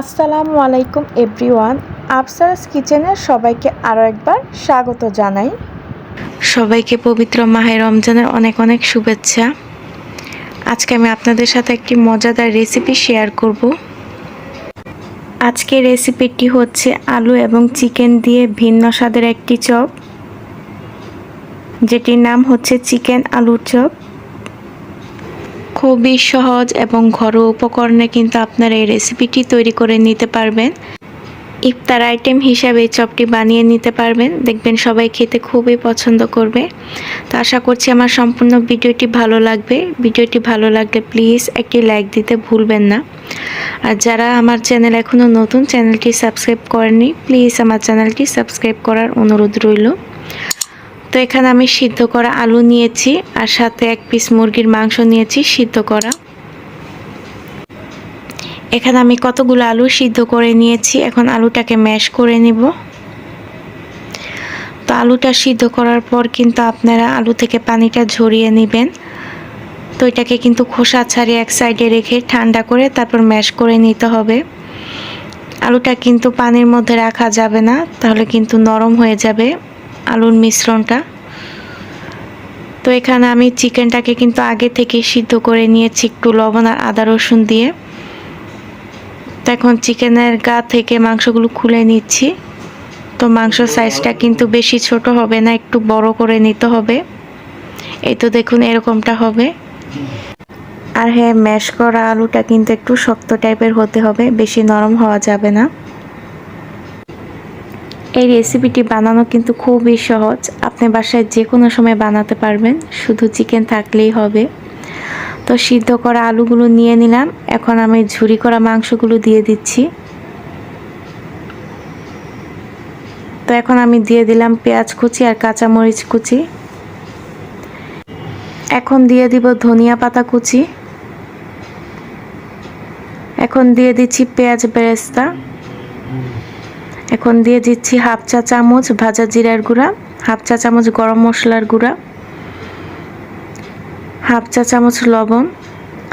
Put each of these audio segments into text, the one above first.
আসসালামু আলাইকুম এভরিওয়ান, আফসারাস কিচেনের সবাইকে আরও একবার স্বাগত জানাই। সবাইকে পবিত্র মাহে রমজানের অনেক অনেক শুভেচ্ছা। আজকে আমি আপনাদের সাথে একটি মজাদার রেসিপি শেয়ার করব। আজকে রেসিপিটি হচ্ছে আলু এবং চিকেন দিয়ে ভিন্ন স্বাদের একটি চপ, যেটির নাম হচ্ছে চিকেন আলুর চপ। খুবই সহজ এবং ঘরোয়া উপকরণে কিন্তু আপনারা এই রেসিপিটি তৈরি করে নিতে পারবেন। ইফতার আইটেম হিসাবে চপটি বানিয়ে নিতে পারবেন। দেখবেন সবাই খেতে খুবই পছন্দ করবে। তো আশা করছি আমার সম্পূর্ণ ভিডিওটি ভালো লাগবে। ভিডিওটি ভালো লাগলে প্লিজ একটি লাইক দিতে ভুলবেন না। আর যারা আমার চ্যানেল এখনও নতুন চ্যানেলটি সাবস্ক্রাইব করেনি প্লিজ আমার চ্যানেলটি সাবস্ক্রাইব করার অনুরোধ রইল। তো এখানে আমি সিদ্ধ করা আলু নিয়েছি আর সাথে এক পিস মুরগির মাংস নিয়েছি সিদ্ধ করা। এখানে আমি কতগুলো আলু সিদ্ধ করে নিয়েছি, এখন আলুটাকে ম্যাশ করে নিব। তো আলুটা সিদ্ধ করার পর কিন্তু আপনারা আলু থেকে পানিটা ঝরিয়ে নেবেন। তো এটাকে কিন্তু খোসা ছাড়িয়ে এক সাইডে রেখে ঠান্ডা করে তারপর ম্যাশ করে নিতে হবে। আলুটা কিন্তু পানির মধ্যে রাখা যাবে না, তাহলে কিন্তু নরম হয়ে যাবে আলুর মিশ্রণটা। তো এখানে আমি চিকেনটাকে কিন্তু আগে থেকে সিদ্ধ করে নিয়েছি একটু লবণ আর আদা রসুন দিয়ে। তো এখন চিকেনের গা থেকে মাংসগুলো খুলে নিচ্ছি। তো মাংস সাইজটা কিন্তু বেশি ছোট হবে না, একটু বড় করে নিতে হবে। এই তো দেখুন এরকমটা হবে। আর হ্যাঁ ম্যাশ করা আলুটা কিন্তু একটু শক্ত টাইপের হতে হবে, বেশি নরম হওয়া যাবে না। এই রেসিপিটি বানানো কিন্তু খুবই সহজ। আপনি বাসায় যে কোনো সময় বানাতে পারবেন, শুধু চিকেন থাকলেই হবে। তো সিদ্ধ করা আলুগুলো নিয়ে নিলাম। এখন আমি ঝুরি করা মাংসগুলো দিয়ে দিচ্ছি। তো এখন আমি দিয়ে দিলাম পেঁয়াজ কুচি আর কাঁচামরিচ কুচি। এখন দিয়ে দিব ধনিয়া পাতা কুচি। এখন দিয়ে দিচ্ছি পেঁয়াজ বেরেস্তা। এখন দিয়ে দিচ্ছি হাফ চা চামচ ভাজা জিরার গুঁড়া, হাফ চা চামচ গরম মশলার গুঁড়া, হাফ চা চামচ লবণ।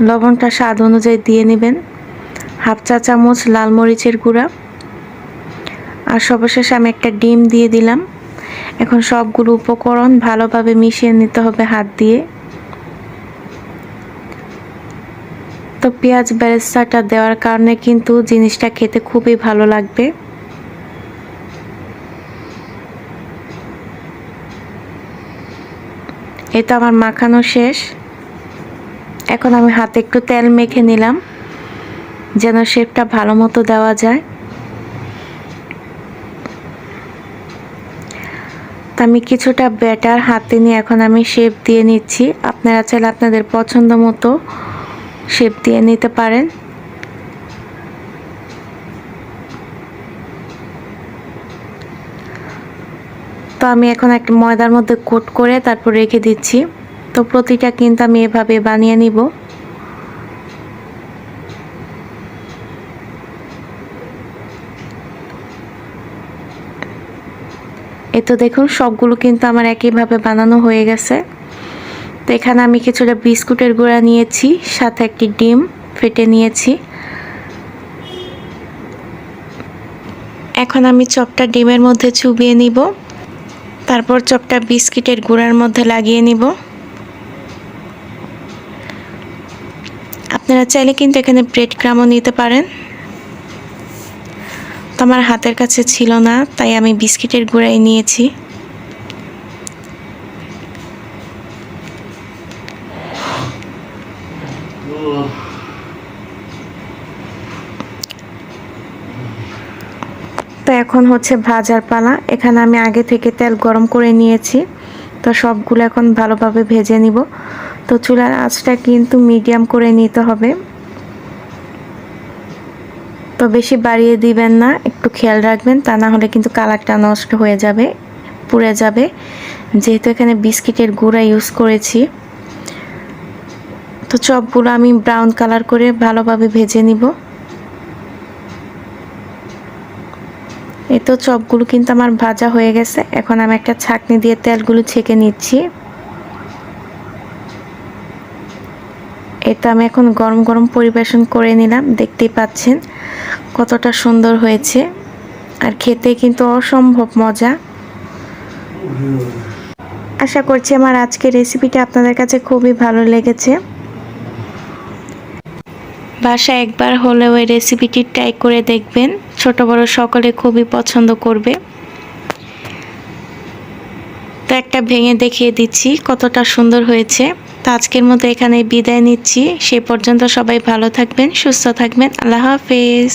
লবণটা স্বাদ অনুযায়ী দিয়ে নেবেন। হাফ চা চামচ লাল মরিচের গুঁড়া। আর সর্বশেষে আমি একটা ডিম দিয়ে দিলাম। এখন সবগুলো উপকরণ ভালোভাবে মিশিয়ে নিতে হবে হাত দিয়ে। তো পেঁয়াজ বেরেস্তাটা দেওয়ার কারণে কিন্তু জিনিসটা খেতে খুবই ভালো লাগবে। এই তো আমার মাখানো শেষ। এখন আমি হাতে একটু তেল মেখে নিলাম, যেন শেপটা ভালো মতো দেওয়া যায়। আমি কিছুটা ব্যাটার হাতে নিয়ে এখন আমি শেপ দিয়ে নিচ্ছি। আপনারা চাইলে আপনাদের পছন্দ মতো শেপ দিয়ে নিতে পারেন। তো আমি এখন একটা ময়দার মধ্যে কোট করে তারপর রেখে দিচ্ছি। তো প্রতিটা কিন্তু আমি এভাবে বানিয়ে নিব। এই তো দেখুন, সবগুলো কিন্তু আমার একইভাবে বানানো হয়ে গেছে। তো এখানে আমি কিছুটা বিস্কুটের গুঁড়া নিয়েছি, সাথে একটি ডিম ফেটে নিয়েছি। এখন আমি চপটা ডিমের মধ্যে চুবিয়ে নিব। তারপর চপটা বিস্কিটের গুঁড়ার মধ্যে লাগিয়ে নিব। আপনারা চাইলে কিন্তু এখানে ব্রেড ক্রামও নিতে পারেন। তো আমার হাতের কাছে ছিল না, তাই আমি বিস্কিটের গুঁড়াই নিয়েছি। এখন হচ্ছে ভাজার পালা। এখানে আমি আগে থেকে তেল গরম করে নিয়েছি। তো সবগুলো এখন ভালোভাবে ভেজে নিব। তো চুলার আঁচটা কিন্তু মিডিয়াম করে নিতে হবে। তো বেশি বাড়িয়ে দিবেন না, একটু খেয়াল রাখবেন, তা না হলে কিন্তু কালারটা নষ্ট হয়ে যাবে, পুড়ে যাবে। যেহেতু এখানে বিস্কিটের গুঁড়া ইউজ করেছি। তো চপগুলো আমি ব্রাউন কালার করে ভালোভাবে ভেজে নিব। এই তো চপগুলো কিন্তু আমার ভাজা হয়ে গেছে। এখন আমি একটা ছাকনি দিয়ে তেলগুলো ছেঁকে নিচ্ছি। এটা আমি এখন গরম গরম পরিবেশন করে নিলাম, দেখতেই পাচ্ছেন কতটা সুন্দর হয়েছে। আর খেতে কিন্তু অসম্ভব মজা। আশা করছি আমার আজকের রেসিপিটা আপনাদের কাছে খুবই ভালো লেগেছে। বাসা একবার হলেও এই রেসিপিটি ট্রাই করে দেখবেন। ছোট বড় সকলে খুবই পছন্দ করবে। তো একটা ভেঙে দেখিয়ে দিচ্ছি কতটা সুন্দর হয়েছে। তো আজকের মতো এখানে বিদায় নিচ্ছি। সে পর্যন্ত সবাই ভালো থাকবেন, সুস্থ থাকবেন। আল্লাহ হাফেজ।